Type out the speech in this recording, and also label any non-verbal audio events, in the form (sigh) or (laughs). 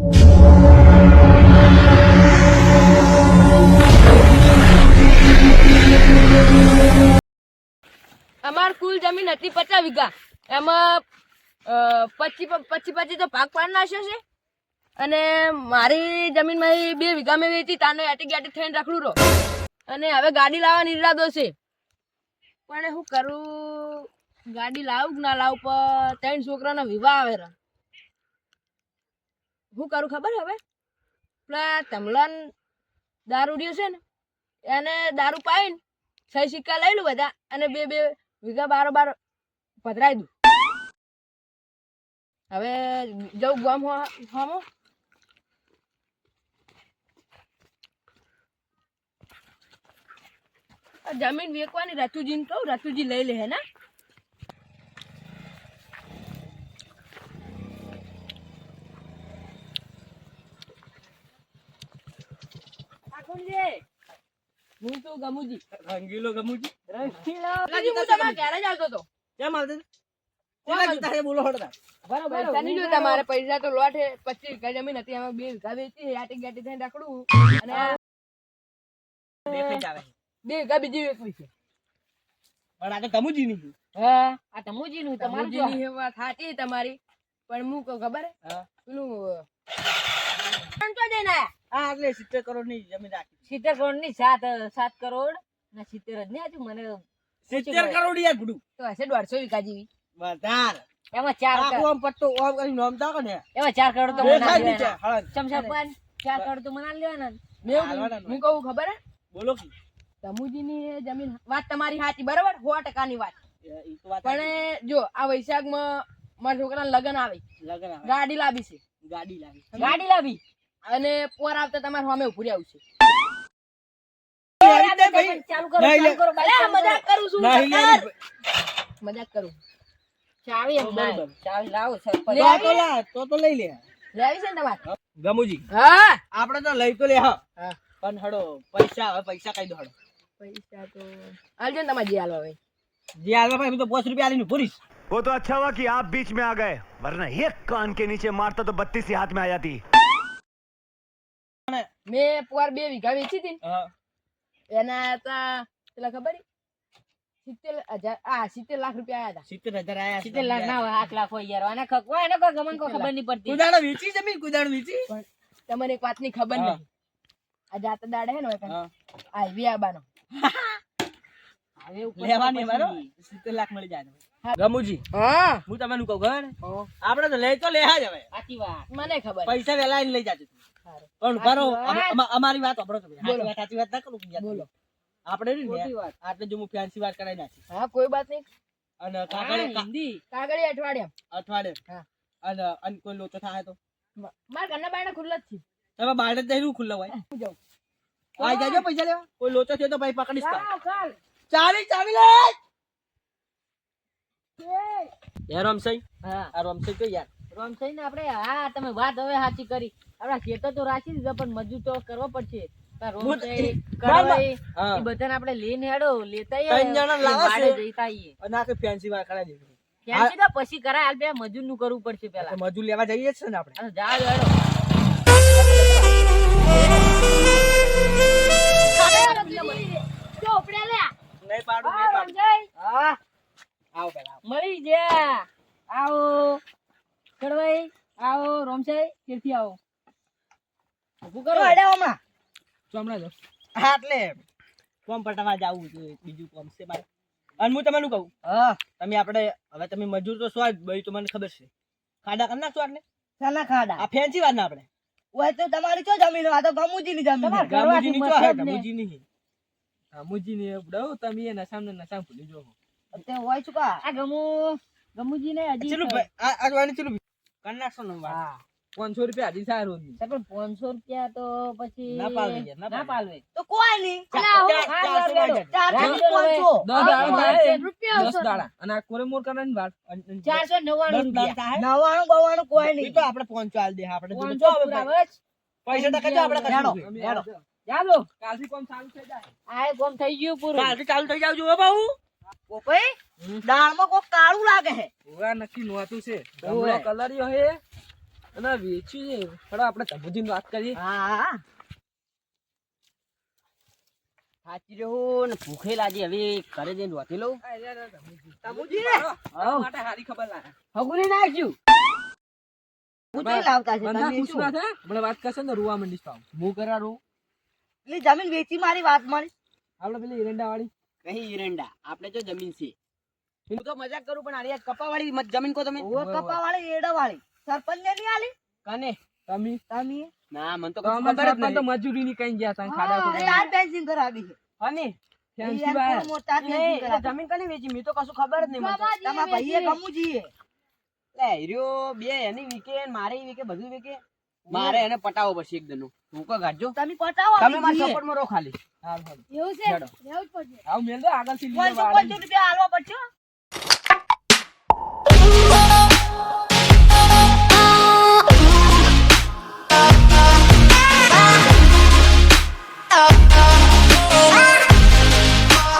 અમાર કુલ જમીન હતી પચાસ વીઘા. એમાં પચી પચી પચી તો ભાગ પાડ નાખ્યો છે. અને મારી જમીનમાં બે વીઘા મેં વેચી, તાનો એટી ગેટી થઈને રખડું રહો અને હવે ગાડી લાવવાનો ઈરાદો છે. પણ શું કરું, ગાડી લાવું કે ના લાવું, પણ ત્રણ છોકરાનો વિવાહ આવે રા. શું કરું ખબર હવે? પેલા તમલાન દારૂડિયો છે ને, એને દારૂ પાઈને સહી સિક્કા લઈ લઉં બધા અને બે બે વીઘા બારો બાર પધરાઈ દઉં. હવે જવું ગામ હામો જમીન વેચવાની રતુજીને કહું, રતુજી લઈ લે હે ને? હું તો ગમુજી. રંગીલો ગમુજી. રંગીલો. હું તમારા ઘરે જ આવતો હતો. કેમ આવતે કેટલા જૂતા બોલો હળતા. પૈસા તો લોટ હે પચીસ વીઘા જમીન હતી અમે બે વીઘા વેચી આટી ગાટી થઈને રાખડું. અને દેખાઈ આવે બે વીઘા બીજી વેચવી છે. પણ આ તો ગમુજી નહીં હા આ તમુજી નું તમારું જેની વાત સાચી તમારી. પણ હું કહું ખબર પેલું તો જઈને આયા આ એટલે સિત્તેર કરોડની જમીન રાખી સિત્તેર કરોડની સાત સાત કરોડ ના સિત્તેર જ નહીં હતું મને સિત્તેર કરોડ યાર ગુડુ તો હશે દોઢસો વીઘા જેવી. વધાર. એમાં ચાર આમ પટ્ટો ઓમ કરી નોમતા કે ને? એમાં ચાર કરોડ તો મને પણ ચાર કરોડ તો મને લેવાના. મેં. હું કહું ખબર હે? બોલો કી. તમુજીની જમીન વાત તમારી સાચી બરાબર? સો ઈ તો વાત પણ જો આ વૈશાખમાં મારા છોકરા લગ્ન આવે. લગન આવે. ગાડી લાવી છે. ગાડી લાવી. ગાડી લાવી? અને પોર આવતા તમારે સામે ઉભું રહેવું છે લેવી જ નહીં ભાઈ. ચાલુ કરો નહીં લે. ચાલુ કરો બાઈક અરે આ ચાલુ કરો. મજાક કરું છું નહીં સરકાર. લેવી. મજાક કરું ચાવી એમ ના. બરોબર. ચાવી લાવો સરપંચ. લે. તો તો લા, તો તો લઈ લે લેવી છે ને તમારે ગમુજી હા આપણે તો લઈ તો લે હા હા પણ હડો પૈસા હવે પૈસા કઈ દો હડો પૈસા તો આલજો ને તમારે જે હાલવા હોય જે હાલવા ભાઈ હું તો પાંચ રૂપિયા આલીને ભરીશ वो तो अच्छा हुआ कि आप बीच में आ गए वरना एक कान के नीचे मारता तो बत्तीस ही हाथ में आ जाती મેં પોર બે વીઘા વેચી હતી એના હતા પેલા ખબર? સિત્તેર હજાર આ સિત્તેર લાખ રૂપિયા આયા સિત્તેર હજાર આયા સિત્તેર લાખ ના હોય આઠ લાખ હોય યાર આને ખકવા એને કોઈ ગમન કોઈ ખબર નહીં પડતી. કુદાડો વેચી જમીન કુદાડો વેચી. તમને એક વાતની ખબર. નહીં. આ જાત દાડે હે ને. આ (laughs) હવે લેવાની મારો સિત્તેર લાખ મળી જાય ગમુજી હા. હું. તમને કહું ખબર? આપડે તો લઈ તો લેहा જ હવે. સાચી વાત. મને ખબર. પૈસા વેલા લઈ જાજો. પણ અમ- અમારી વાત સાંભળો તમે. સાચી વાત સાચી વાત ના કરું. બોલો. આપણે ને આટલે જો હું ફેન્સી વાત કરાવી નાખી. હા કોઈ વાત નહીં. અને હિન્દી. કાગળી અઠવાડિયા. અઠવાડિયા. હા. અને અને કોઈ લોચો થાય તો? મારા ઘરના બાયણા ખુલ્લા જ છે. તમે બહાર જ હું ખુલ્લો હોય. જાઉં. આ જાજો પૈસા લેવા. કોઈ લોચો થયો તો ભાઈ પકડીશ. ચાલી ચાલ. લે. યાર રમસાઈ હા. આ રમસાઈ તો યાર. રોમસાઈ ને આપણે હા તમે વાત હવે સાચી કરી. આપડા ખેતર તો રાખી દીધા પણ મજૂર તો કરવો પડશે. બધાને આપણે લઈને હેડો લેતા ફેન્સી તો પછી કરાય હાલ મજૂરનું કરવું પડશે પેલા. મજૂર લેવા જઈએ છે ને આપણે. જા હેડો. મળી ગયા. આવો. કડવાઈ આવો રોમસાઈ તેથી આવો. ઊભું કરો. ચોમડા જો હા એટલે કોમ પટાવા જાવું છે બીજું કોમ છે મારે. અને હું તમને કહું? હા. તમે આપણે હવે તમે મજૂર તો સ્વાદ ભાઈ તો મને ખબર છે. ખાડા કરી નાખશો આટલે ચાલા ખાડા? આ ફેન્સી વાત ના આપણે. ઓય તો તમારી ચો જમીન આ તો ગમુજી ની જમીન ગમુજી ની ચો હે? ગમુજી ની ગમુજી ની બડો તમે એના સામે નસા ભૂલી જો તે હોય ચુકા આ ગમુ ગમુજી ને હજી ચલો આ આ વાણી ચલું કરી નાખશો ને વાત હા. પાંચસો રૂપિયા હજી સારું રોજ પણ 500 રૂપિયા તો પછી ના પાલવે ના પાલવે. તો કોઈ નહીં. પાંચસો. દસ દાડા પાંચસો. અને આ કોરે મોર કરે ને વાત ચારસો નવ્વાણું? નવ્વાણું બવ્વાણું કોઈ નહીં. તો આપણે પાંચસો આલ દે આપણે પાંચસો. પૈસા ટકા જો આપણે હેડો, કશું હેડો. હેડો. ચાલો કાલથી કોમ ચાલુ થઈ જાય. આ કોમ થઈ ગયું પૂરું. કાલથી ચાલુ થઈ જાવ જો બાબુ. પોપઈ દાળમાં કોક કાળું લાગે છે ઓવા નક્કી નોતું છે. ઓવે. કલરિયો હે. અને વેચ્યું છે. હેડો આપણે તમુજીની વાત કરીએ. હા. હા સાચી રહ્યો ને ભૂખે લાગી. હવે ઘરે જઈને રોટી લઉં. તમુજી હાઉ. માટે સારી ખબર લાગે. હગુને નાખ્યું પૂછી લાવતા બંધા પૂછવા છે મને વાત કરશે ને રૂવા મંડીશ પાવ હું રૂ પેલી જમીન વેચી મારી વાત મારી. આપડે પેલી એરંડા વાળી કઈ એરંડા આપણે જો જમીન છે હું તો મજાક કરું પણ આરી કપા વાળી જમીન કો તમે. ઓ કપા વાળી એડા વાળી સરપંચ ને નહીં આલી? કને? તમે? તમે? ના મને તો ખબર જ તો મજૂરી ની કઈ ગયા તાં ખાડા એ ખોદવા. તાર કરાવી છે. અને. જમીન કને વેચી? મેં તો કશું ખબર જ નહીં મને. તમારા ભાઈએ કમું એ. લે હીરો બે એની વીકે મારે વીકે બધું વીકે. મારે એને પટાવો પડશે એક દનો કો કાઢજો તમે પટાવો તમે મારા સપોર્ટમાં રો ખાલી હાલ, હાલ. એવું છે? એવું જ પડશે. આવ મેલ દો આગળથી પાંચસો વાળી. પંચોતેર રૂપિયા આલવા પડશે હો.